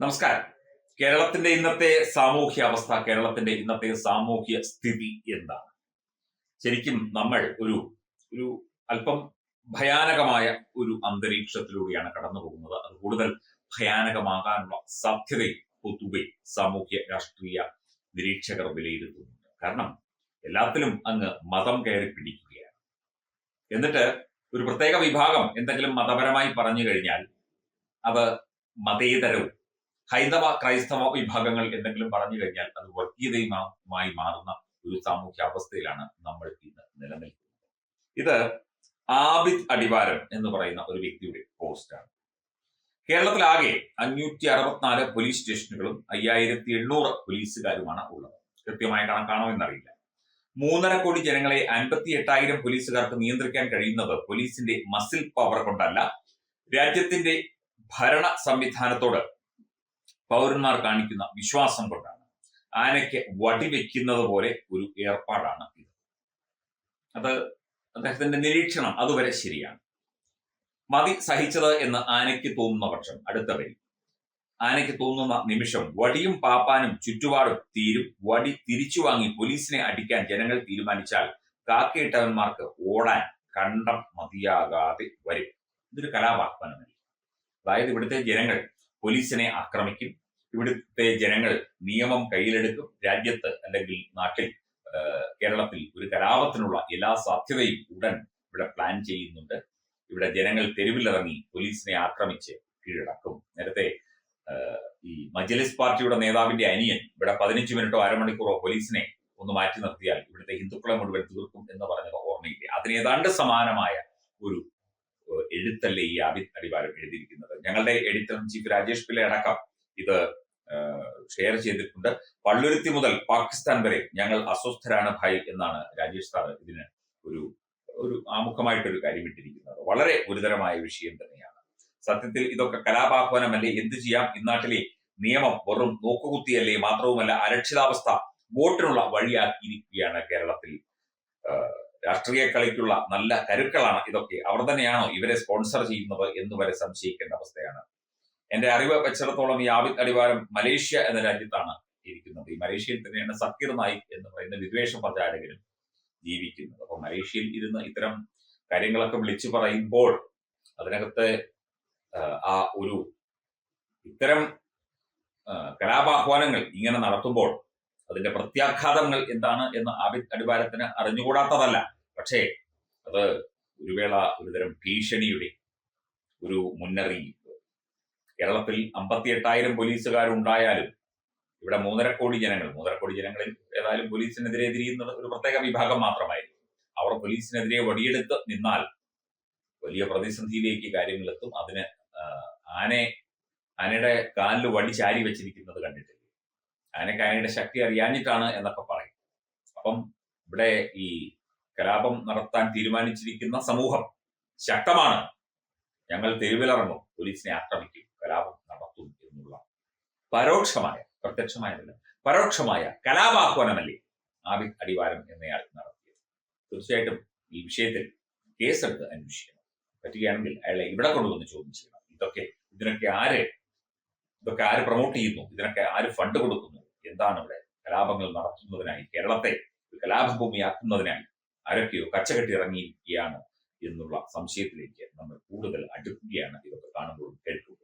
നമസ്കാരം. കേരളത്തിന്റെ ഇന്നത്തെ സാമൂഹ്യ അവസ്ഥ കേരളത്തിന്റെ ഇന്നത്തെ സാമൂഹ്യ സ്ഥിതി എന്താണ്? ശരിക്കും നമ്മൾ ഒരു ഒരു അല്പം ഭയാനകമായ ഒരു അന്തരീക്ഷത്തിലൂടെയാണ് കടന്നു പോകുന്നത് അത് കൂടുതൽ ഭയാനകമാകാനുള്ള സാധ്യതയും പൊതുവെ സാമൂഹ്യ രാഷ്ട്രീയ നിരീക്ഷകർ വിലയിരുത്തുന്നുണ്ട്. കാരണം എല്ലാത്തിലും അങ്ങ് മതം കയറി പിടിക്കുകയാണ്. എന്നിട്ട് ഒരു പ്രത്യേക വിഭാഗം എന്തെങ്കിലും മതപരമായി പറഞ്ഞു കഴിഞ്ഞാൽ അത് മതേതരവും ഹൈന്ദവ ക്രൈസ്തവ വിഭാഗങ്ങൾ എന്തെങ്കിലും പറഞ്ഞു കഴിഞ്ഞാൽ അത് വർഗീയതയുമായി മാറുന്ന ഒരു സാമൂഹ്യ അവസ്ഥയിലാണ് നമ്മൾ ഇന്ന് നിലനിൽക്കുന്നത്. ഇത് ആബിദ് അടിവാരം എന്ന് പറയുന്ന ഒരു വ്യക്തിയുടെ പോസ്റ്റാണ് കേരളത്തിലാകെ അഞ്ഞൂറ്റി അറുപത്തിനാല് പോലീസ് സ്റ്റേഷനുകളും അയ്യായിരത്തി എണ്ണൂറ് പോലീസുകാരുമാണ് ഉള്ളത്. കൃത്യമായ കണക്കാണോ എന്നറിയില്ല. മൂന്നര കോടി ജനങ്ങളെ അൻപത്തി എട്ടായിരം പോലീസുകാർക്ക് നിയന്ത്രിക്കാൻ കഴിയുന്നത് പോലീസിന്റെ മസിൽ പവർ കൊണ്ടല്ല രാജ്യത്തിന്റെ ഭരണ സംവിധാനത്തോട് പൗരന്മാർ കാണിക്കുന്ന വിശ്വാസം കൊണ്ടാണ്. ആനയ്ക്ക് വടിവെക്കുന്നത് പോലെ ഒരു ഏർപ്പാടാണ് ഇത്. അത് അദ്ദേഹത്തിന്റെ നിരീക്ഷണം അതുവരെ ശരിയാണ്. മതി സഹിച്ചത് എന്ന് ആനയ്ക്ക് തോന്നുന്ന പക്ഷം അടുത്ത വരി ആനയ്ക്ക് തോന്നുന്ന നിമിഷം വടിയും പാപ്പാനും ചുറ്റുപാടും തീരും. വടി തിരിച്ചു വാങ്ങി പോലീസിനെ അടിക്കാൻ ജനങ്ങൾ തീരുമാനിച്ചാൽ കാക്കയിട്ടവന്മാർക്ക് ഓടാൻ കണ്ടം മതിയാകാതെ വരും. ഇതൊരു കലാപാഹ്വാനമല്ല അതായത് ഇവിടുത്തെ ജനങ്ങൾ പോലീസിനെ ആക്രമിക്കും. ഇവിടുത്തെ ജനങ്ങൾ നിയമം കയ്യിലെടുക്കും. രാജ്യത്ത് അല്ലെങ്കിൽ നാട്ടിൽ കേരളത്തിൽ ഒരു കലാപത്തിനുള്ള എല്ലാ സാധ്യതയും ഉടൻ ഇവിടെ പ്ലാൻ ചെയ്യുന്നുണ്ട്. ഇവിടെ ജനങ്ങൾ തെരുവിലിറങ്ങി പോലീസിനെ ആക്രമിച്ച് കീഴടക്കും. നേരത്തെ ഈ മജലിസ് പാർട്ടിയുടെ നേതാവിന്റെ അനിയൻ ഇവിടെ പതിനഞ്ച് മിനിറ്റോ അരമണിക്കൂറോ പോലീസിനെ ഒന്ന് മാറ്റി നിർത്തിയാൽ ഇവിടുത്തെ ഹിന്ദുക്കളെ മുഴുവൻ തീർക്കും എന്ന് പറഞ്ഞത് ഓർമ്മയില്ലേ? അതിന് ഏതാണ്ട് സമാനമായ ഒരു എഴുത്തല്ലേ ഈ ആബിദ് അടിവാരം എഴുതിയിരിക്കുന്നത്? ഞങ്ങളുടെ എഡിറ്റർ ചീഫ് രാജേഷ് പിള്ള അടക്കം ഇത് ഷെയർ ചെയ്തിട്ടുണ്ട്. പള്ളുരുത്തി മുതൽ പാകിസ്ഥാൻ വരെ ഞങ്ങൾ അസ്വസ്ഥരാണ് ഭായ് എന്നാണ് രാജേഷ് സാർ ഇതിന് ഒരു ഒരു ആമുഖമായിട്ടൊരു കാര്യം ഇട്ടിരിക്കുന്നത്. വളരെ ഗുരുതരമായ വിഷയം തന്നെയാണ്. സത്യത്തിൽ ഇതൊക്കെ കലാപാഹ്വാനമല്ലേ? എന്ത് ചെയ്യാം? ഇന്നാട്ടിലെ നിയമം വെറും നോക്കുകുത്തിയല്ലേ മാത്രവുമല്ല അരക്ഷിതാവസ്ഥ വോട്ടിനുള്ള വഴിയാക്കിയിരിക്കുകയാണ് കേരളത്തിൽ രാഷ്ട്രീയ കളിക്കുള്ള നല്ല കരുക്കളാണ് ഇതൊക്കെ. അവർ തന്നെയാണോ ഇവരെ സ്പോൺസർ ചെയ്യുന്നത് എന്ന് വരെ സംശയിക്കേണ്ട അവസ്ഥയാണ്. എന്റെ അറിവ് വെച്ചിടത്തോളം ഈ ആബിദ് അടിവാരം മലേഷ്യ എന്ന രാജ്യത്താണ് ഇരിക്കുന്നത്. ഈ മലേഷ്യയിൽ തന്നെയാണ് സക്കീർ നായിക് എന്ന് പറയുന്ന വിദ്വേഷ പ്രചാരകരും ജീവിക്കുന്നത്. അപ്പൊ മലേഷ്യയിൽ ഇരുന്ന് ഇത്തരം കാര്യങ്ങളൊക്കെ വിളിച്ചു പറയുമ്പോൾ അതിനകത്ത് ആ ഒരു ഇത്തരം കലാപാഹ്വാനങ്ങൾ ഇങ്ങനെ നടത്തുമ്പോൾ അതിന്റെ പ്രത്യാഘാതങ്ങൾ എന്താണ് എന്ന് ആബിദ് അടിവാരത്തിന് അറിഞ്ഞുകൂടാത്തതല്ല. പക്ഷേ അത് ഒരു വേള ഒരുതരം ഭീഷണിയുടെ ഒരു മുന്നറിയിപ്പ്. കേരളത്തിൽ അമ്പത്തി എട്ടായിരം പോലീസുകാരുണ്ടായാലും ഇവിടെ മൂന്നര കോടി ജനങ്ങൾ മൂന്നര കോടി ജനങ്ങളിൽ ഏതായാലും പോലീസിനെതിരെ തിരിയുന്നത് ഒരു പ്രത്യേക വിഭാഗം മാത്രമായിരുന്നു. അവർ പോലീസിനെതിരെ വടിയെടുത്ത് നിന്നാൽ വലിയ പ്രതിസന്ധിയിലേക്ക് കാര്യങ്ങൾ എത്തും അതിന് ആനെ ആനയുടെ കാലിൽ വടി ചാരി വെച്ചിരിക്കുന്നത് കണ്ടിട്ടില്ല. ആനയ്ക്ക് ആനയുടെ ശക്തി അറിയാഞ്ഞിട്ടാണ് എന്നൊക്കെ പറയും. അപ്പം ഇവിടെ ഈ കലാപം നടത്താൻ തീരുമാനിച്ചിരിക്കുന്ന സമൂഹം ശക്തമാണ്. ഞങ്ങൾ തെരുവിലിറങ്ങും പോലീസിനെ ആക്രമിക്കും കലാപം നടത്തും എന്നുള്ള പരോക്ഷമായ പ്രത്യക്ഷമായതല്ല പരോക്ഷമായ കലാപാഹ്വാനമല്ലേ ആബിദ് അടിവാരം എന്നയാൾ നടത്തിയത്. തീർച്ചയായിട്ടും ഈ വിഷയത്തിൽ കേസെടുത്ത് അന്വേഷിക്കണം. പറ്റുകയാണെങ്കിൽ അയാളെ ഇവിടെ കൊണ്ടുവന്ന് ചോദ്യം ചെയ്യണം. ഇതൊക്കെ ഇതിനൊക്കെ ആര് ഇതൊക്കെ ആര് പ്രൊമോട്ട് ചെയ്യുന്നു? ഇതിനൊക്കെ ആര് ഫണ്ട് കൊടുക്കുന്നു? എന്താണ് ഇവിടെ കലാപങ്ങൾ നടത്തുന്നതിനായി? കേരളത്തെ ഒരു കലാപഭൂമിയാക്കുന്നതിനായി ആരൊക്കെയോ കച്ചകെട്ടി ഇറങ്ങിയിരിക്കുകയാണ് എന്നുള്ള സംശയത്തിലേക്ക് നമ്മൾ കൂടുതൽ അടുക്കുകയാണ് ഇതൊക്കെ കാണുമ്പോഴും കേൾക്കുമ്പോൾ